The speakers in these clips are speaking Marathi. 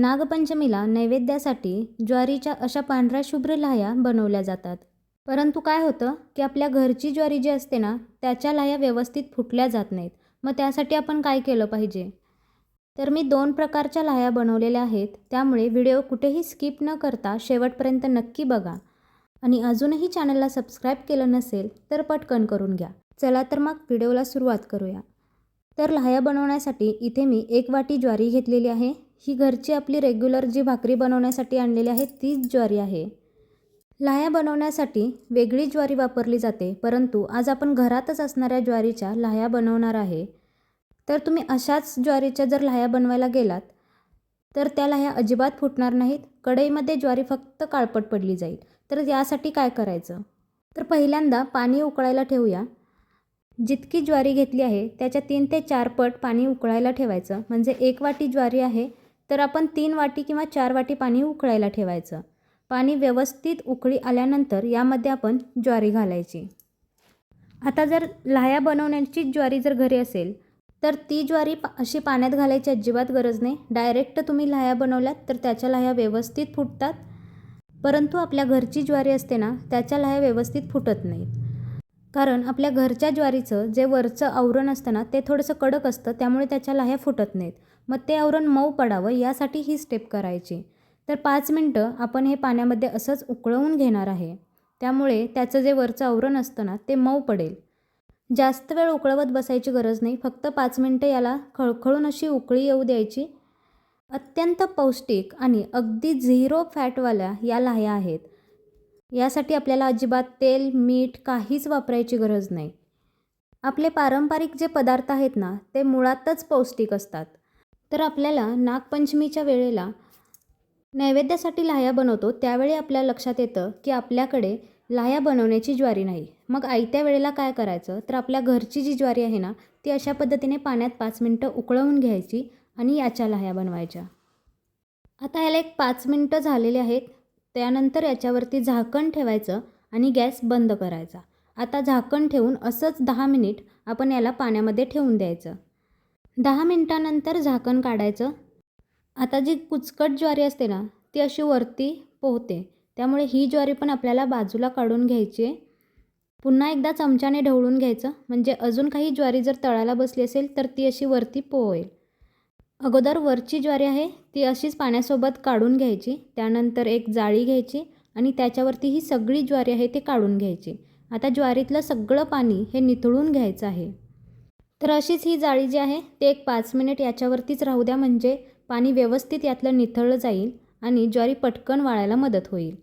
नागपंचमीला नैवेद्यासाठी ज्वारीच्या अशा पांढऱ्या शुभ्र लाह्या बनवल्या जातात. परंतु काय होतं की आपल्या घरची ज्वारी जी असते ना त्याच्या लाह्या व्यवस्थित फुटल्या जात नाहीत. मग त्यासाठी आपण काय केलं पाहिजे? तर मी दोन प्रकारच्या लाह्या बनवलेल्या आहेत. त्यामुळे व्हिडिओ कुठेही स्किप न करता शेवटपर्यंत नक्की बघा. आणि अजूनही चॅनलला सबस्क्राईब केलं नसेल तर पटकन करून घ्या. चला तर मग व्हिडिओला सुरुवात करूया. तर लाह्या बनवण्यासाठी इथे मी एक वाटी ज्वारी घेतलेली आहे. ही घरची आपली रेग्युलर जी भाकरी बनवण्यासाठी आणलेली आहे तीच ज्वारी आहे. लाह्या बनवण्यासाठी वेगळी ज्वारी वापरली जाते परंतु आज आपण घरातच असणाऱ्या ज्वारीच्या लाह्या बनवणार आहे. तर तुम्ही अशाच ज्वारीच्या जर लाह्या बनवायला गेलात तर त्या लाह्या अजिबात फुटणार नाहीत कढईमध्ये ज्वारी फक्त काळपट पडली जाईल. तर यासाठी काय करायचं? तर पहिल्यांदा पाणी उकळायला ठेवूया. जितकी ज्वारी घेतली आहे त्याच्या तीन ते चार पट पाणी उकळायला ठेवायचं. म्हणजे एक वाटी ज्वारी आहे तर आपण तीन वाटी किंवा चार वाटी पाणी उकळायला ठेवायचं. पाणी व्यवस्थित उकळी आल्यानंतर यामध्ये आपण ज्वारी घालायची. आता जर लाह्या बनवण्याची ज्वारी जर घरी असेल तर ती ज्वारी पा अशी पाण्यात घालायची अजिबात गरज नाही. डायरेक्ट तुम्ही लाह्या बनवल्यात तर त्याच्या लाह्या व्यवस्थित फुटतात. परंतु आपल्या घरची ज्वारी असते ना त्याच्या लाह्या व्यवस्थित फुटत नाहीत. कारण आपल्या घरच्या ज्वारीचं जे वरचं आवरण असतं ना ते थोडंसं कडक असतं त्यामुळे त्याच्या लाह्या फुटत नाहीत. मग ते आवरण मऊ पडावं यासाठी ही स्टेप करायची. तर पाच मिनटं आपण हे पाण्यामध्ये असंच उकळवून घेणार आहे. त्यामुळे त्याचं जे वरचं आवरण असतं ना ते मऊ पडेल. जास्त वेळ उकळवत बसायची गरज नाही फक्त पाच मिनटं याला खळखळून अशी उकळी येऊ द्यायची. अत्यंत पौष्टिक आणि अगदी झिरो फॅटवाल्या या लाह्या आहेत. यासाठी आपल्याला अजिबात तेल मीठ काहीच वापरायची गरज नाही. आपले पारंपरिक जे पदार्थ आहेत ना ते मुळातच पौष्टिक असतात. तर आपल्याला नागपंचमीच्या वेळेला नैवेद्यासाठी लाह्या बनवतो त्यावेळी आपल्या लक्षात येतं की आपल्याकडे लाह्या बनवण्याची ज्वारी नाही. मग आयत्या वेळेला काय करायचं? तर आपल्या घरची जी ज्वारी आहे ना ती अशा पद्धतीने पाण्यात पाच मिनटं उकळवून घ्यायची आणि याच्या लाह्या बनवायच्या. आता ह्याला एक पाच मिनटं झालेले आहेत. त्यानंतर याच्यावरती झाकण ठेवायचं आणि गॅस बंद करायचा. आता झाकण ठेवून असंच दहा मिनिट आपण याला पाण्यामध्ये ठेवून द्यायचं. दहा मिनटानंतर झाकण काढायचं. आता जी कुचकट ज्वारी असते ना ती अशी वरती पोहते. त्यामुळे ही ज्वारी पण आपल्याला बाजूला काढून घ्यायची आहे. पुन्हा एकदा चमच्याने ढवळून घ्यायचं. म्हणजे अजून काही ज्वारी जर तळाला बसली असेल तर ती अशी वरती पोहेल. अगोदर वरची ज्वारी आहे ती अशीच पाण्यासोबत काढून घ्यायची. त्यानंतर एक जाळी घ्यायची आणि त्याच्यावरती ही सगळी ज्वारी आहे ती काढून घ्यायची. आता ज्वारीतलं सगळं पाणी हे निथळून घ्यायचं आहे. तर अशीच ही जाळी जी आहे ते एक पाच मिनिट याच्यावरतीच राहू द्या म्हणजे पाणी व्यवस्थित यातलं निथळलं जाईल आणि ज्वारी पटकन वाळायला मदत होईल.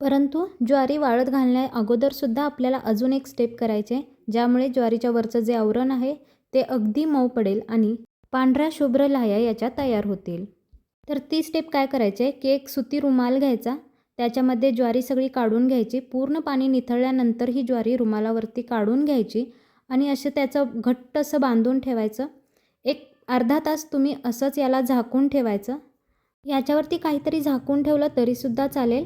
परंतु ज्वारी वाळत घालण्या अगोदरसुद्धा आपल्याला अजून एक स्टेप करायचे ज्यामुळे ज्वारीच्या वरचं जे आवरण आहे ते अगदी मऊ पडेल आणि पांढऱ्या शुभ्र लाह्या याच्या तयार होतील. तर ती स्टेप काय करायचे? की एक सुती रुमाल घ्यायचा. त्याच्यामध्ये ज्वारी सगळी काढून घ्यायची. पूर्ण पाणी निथळल्यानंतर ही ज्वारी रुमालावरती काढून घ्यायची आणि असं त्याचं घट्ट असं बांधून ठेवायचं. एक अर्धा तास तुम्ही असंच याला झाकून ठेवायचं. याच्यावरती काहीतरी झाकून ठेवलं तरीसुद्धा चालेल.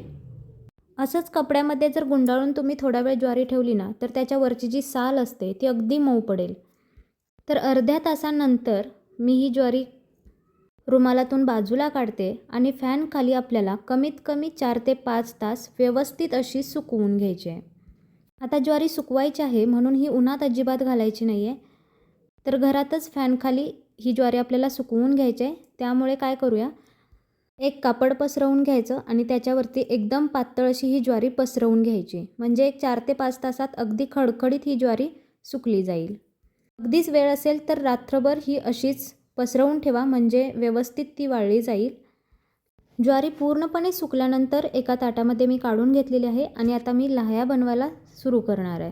असंच कपड्यामध्ये जर गुंडाळून तुम्ही थोडा वेळ ज्वारी ठेवली ना तर त्याच्यावरची जी साल असते ती अगदी मऊ पडेल. तर अर्ध्या तासानंतर मी ही ज्वारी रुमालातून बाजूला काढते आणि फॅनखाली आपल्याला कमीत कमी चार ते पाच तास व्यवस्थित अशी सुकवून घ्यायची आहे. आता ज्वारी सुकवायची आहे म्हणून ही उन्हात अजिबात घालायची नाही आहे तर घरातच फॅनखाली ही ज्वारी आपल्याला सुकवून घ्यायची आहे. त्यामुळे काय करूया? एक कापड पसरवून घ्यायचं आणि त्याच्यावरती एकदम पातळ अशी ही ज्वारी पसरवून घ्यायची. म्हणजे एक चार ते पाच तासात अगदी खडखडीत ही ज्वारी सुकली जाईल. अगदीच वेळ असेल तर रात्रभर ही अशीच पसरवून ठेवा म्हणजे व्यवस्थित ती वाळली जाईल. ज्वारी पूर्णपणे सुकल्यानंतर एका ताटामध्ये मी काढून घेतलेली आहे आणि आता मी लाह्या बनवायला सुरू करणार आहे.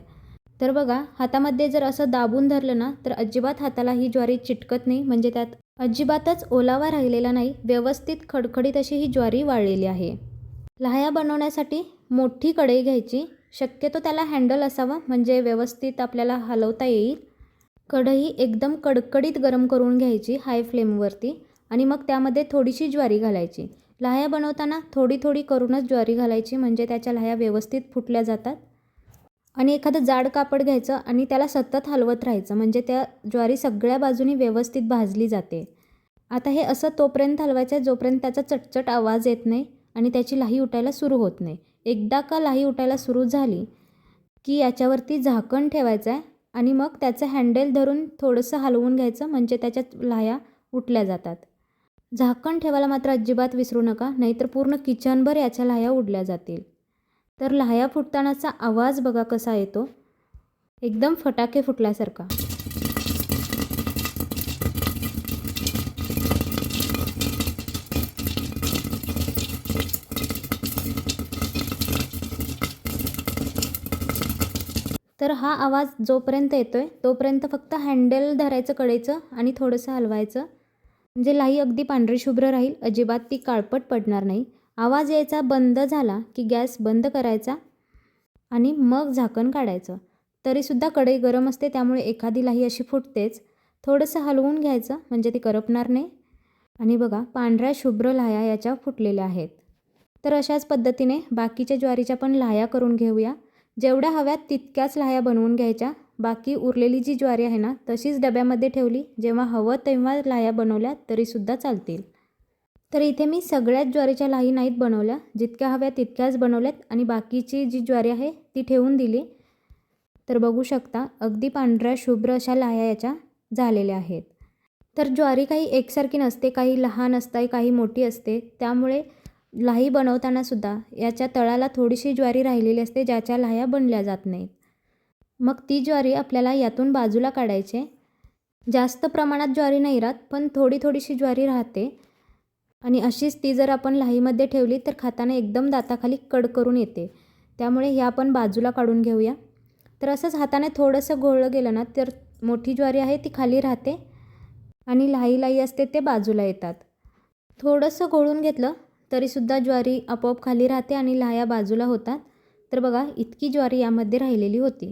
तर बघा हातामध्ये जर असं दाबून धरलं ना तर अजिबात हाताला ही ज्वारी चिटकत नाही म्हणजे त्यात अजिबातच ओलावा राहिलेला नाही व्यवस्थित खडखडीत अशी ही ज्वारी वाळलेली आहे. लाह्या बनवण्यासाठी मोठी कढई घ्यायची. शक्यतो त्याला हँडल असावं म्हणजे व्यवस्थित आपल्याला हलवता येईल. कढई एकदम कडकडीत गरम करून घ्यायची हाय फ्लेमवरती आणि मग त्यामध्ये थोडीशी ज्वारी घालायची. लाह्या बनवताना थोडी थोडी करूनच ज्वारी घालायची म्हणजे त्याच्या लाह्या व्यवस्थित फुटल्या जातात. आणि एखादं जाड कापड घ्यायचं आणि त्याला सतत हलवत राहायचं म्हणजे त्या ज्वारी सगळ्या बाजूनी व्यवस्थित भाजली जाते. आता हे असं तोपर्यंत हलवायचं आहे जोपर्यंत त्याचा चटचट आवाज येत नाही आणि त्याची लाही उठायला सुरू होत नाही. एकदा का लाही उठायला सुरू झाली की याच्यावरती झाकण ठेवायचं आहे आणि मग त्याचं हँडल धरून थोडंसं हलवून घ्यायचं म्हणजे त्याच्यात लाया उठल्या जातात. झाकण ठेवायला मात्र अजिबात विसरू नका नाहीतर पूर्ण किचनभर याच्या लाह्या उडल्या जातील. तर लाह्या फुटतानाचा आवाज बघा कसा येतो. एकदम फटाके फुटल्यासारखा. तर हा आवाज जोपर्यंत येतो आहे तोपर्यंत फक्त हँडल धरायचं कडेचं आणि थोडंसं हलवायचं. म्हणजे लाही अगदी पांढरी शुभ्र राहील अजिबात ती काळपट पडणार नाही. आवाज यायचा बंद झाला की गॅस बंद करायचा आणि मग झाकण काढायचं. तरीसुद्धा कढई गरम असते त्यामुळे एखादी लाही अशी फुटतेच. थोडंसं हलवून घ्यायचं म्हणजे ती करपणार नाही. आणि बघा पांढऱ्या शुभ्र लाह्या याच्या फुटलेल्या आहेत. तर अशाच पद्धतीने बाकीच्या ज्वारीच्या पण लाह्या करून घेऊया. जेवढ्या हव्यात तितक्याच लाह्या बनवून घ्यायच्या. बाकी उरलेली जी ज्वारी आहे ना तशीच डब्यामध्ये ठेवली. जेव्हा हवं तेव्हा लाह्या बनवल्या तरीसुद्धा चालतील. तर इथे मी सगळ्याच ज्वारीच्या लाही नाहीत बनवल्या. जितक्या हव्या तितक्याच बनवल्यात आणि बाकीची जी ज्वारी आहे ती ठेवून दिली. तर बघू शकता अगदी पांढऱ्या शुभ्र अशा लाह्या याच्या झालेल्या आहेत. तर ज्वारी काही एकसारखी नसते काही लहान असते काही मोठी असते. त्यामुळे लाही बनवतानासुद्धा याच्या तळाला थोडीशी ज्वारी राहिलेली असते ज्याच्या लाह्या बनल्या जात नाहीत. मग ती ज्वारी आपल्याला यातून बाजूला काढायचे. जास्त प्रमाणात ज्वारी नाही राहत पण थोडी थोडीशी ज्वारी राहते. आणि अशीच ती जर आपण लाहीमध्ये ठेवली तर खाताना एकदम दाताखाली कड करून येते. त्यामुळे ह्या आपण बाजूला काढून घेऊया. तर असंच हाताने थोडंसं घोळलं गेलं ना तर मोठी ज्वारी आहे ती खाली राहते आणि लाही लाही असते ते बाजूला येतात. थोडंसं घोळून घेतलं तरीसुद्धा ज्वारी आपोआप खाली राहते आणि लाह्या बाजूला होतात. तर बघा इतकी ज्वारी यामध्ये राहिलेली होती.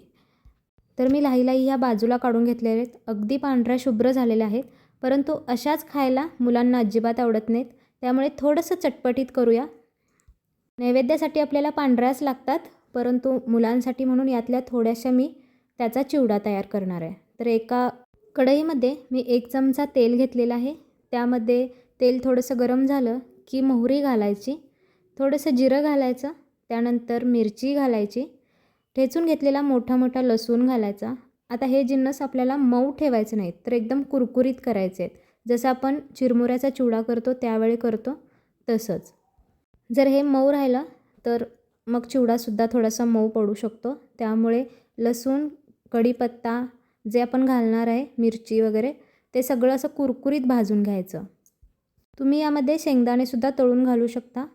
तर मी लाहीलाही ह्या बाजूला काढून घेतलेल्या आहेत. अगदी पांढऱ्या शुभ्र झालेल्या आहेत. परंतु अशाच खायला मुलांना अजिबात आवडत नाहीत. त्यामुळे थोडंसं चटपटीत करूया. नैवेद्यासाठी आपल्याला पांढऱ्याच लागतात परंतु मुलांसाठी म्हणून यातल्या थोड्याशा मी त्याचा चिवडा तयार करणार आहे. तर एका कढईमध्ये मी एक चमचा तेल घेतलेला आहे. त्यामध्ये तेल थोडंसं गरम झालं की मोहरी घालायची थोडंसं जिरं घालायचं त्यानंतर मिरची घालायची ठेचून घेतलेला मोठा मोठा लसूण घालायचा. आता हे जिन्नस आपल्याला मऊ ठेवायचे नाहीत तर एकदम कुरकुरीत करायचे आहेत. जसं आपण चिरमुऱ्याचा चिवडा करतो त्यावेळी करतो तसंच. जर हे मऊ राहिलं तर मग चिवडासुद्धा थोडासा मऊ पडू शकतो. त्यामुळे लसूण कढीपत्ता जे आपण घालणार आहे मिरची वगैरे ते सगळं असं कुरकुरीत भाजून घ्यायचं. तुम्ही यामध्ये शेंगदाणेसुद्धा तळून घालू शकता.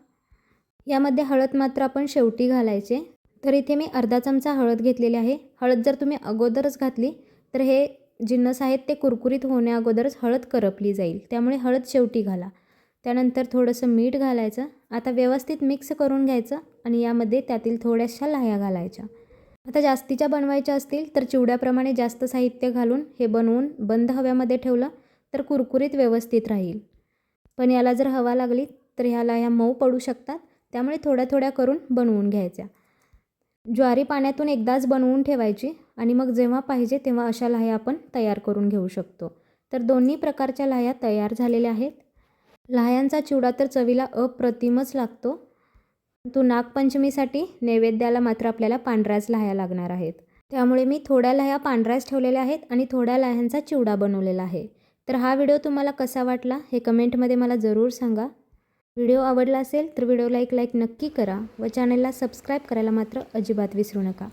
यामध्ये हळद मात्र आपण शेवटी घालायचे. तर इथे मी अर्धा चमचा हळद घेतलेली आहे. हळद जर तुम्ही अगोदरच घातली तर हे जिन्नस आहेत ते कुरकुरीत होण्या अगोदरच हळद करपली जाईल. त्यामुळे हळद शेवटी घाला. त्यानंतर थोडंसं मीठ घालायचं. आता व्यवस्थित मिक्स करून घ्यायचं आणि यामध्ये त्यातील थोड्याशा लाह्या घालायच्या. आता जास्तीच्या बनवायच्या असतील तर चिवड्याप्रमाणे जास्त साहित्य घालून हे बनवून बंद हव्यामध्ये ठेवलं तर कुरकुरीत व्यवस्थित राहील. पण याला जर हवा लागली तर ह्या लाह्या मऊ पडू शकतात. त्यामुळे थोड्या थोड्या करून बनवून घ्यायच्या. ज्वारी पाण्यातून एकदाच बनवून ठेवायची आणि मग जेव्हा पाहिजे तेव्हा अशा लाह्या आपण तयार करून घेऊ शकतो. तर दोन्ही प्रकारच्या लाह्या तयार झालेल्या आहेत. लाह्यांचा चिवडा तर चवीला अप्रतिमच लागतो. तो नागपंचमीसाठी नैवेद्याला मात्र आपल्याला पांढऱ्याच लाह्या लागणार आहेत. त्यामुळे मी थोड्या लाह्या पांढऱ्याच ठेवलेल्या आहेत आणि थोड्या लाह्यांचा चिवडा बनवलेला आहे. तर हा व्हिडिओ तुम्हाला कसा वाटला हे कमेंटमध्ये मला जरूर सांगा. व्हिडिओ आवडला असेल तर व्हिडिओला एक लाईक नक्की करा व चॅनलला सबस्क्राईब करायला मात्र अजिबात विसरू नका.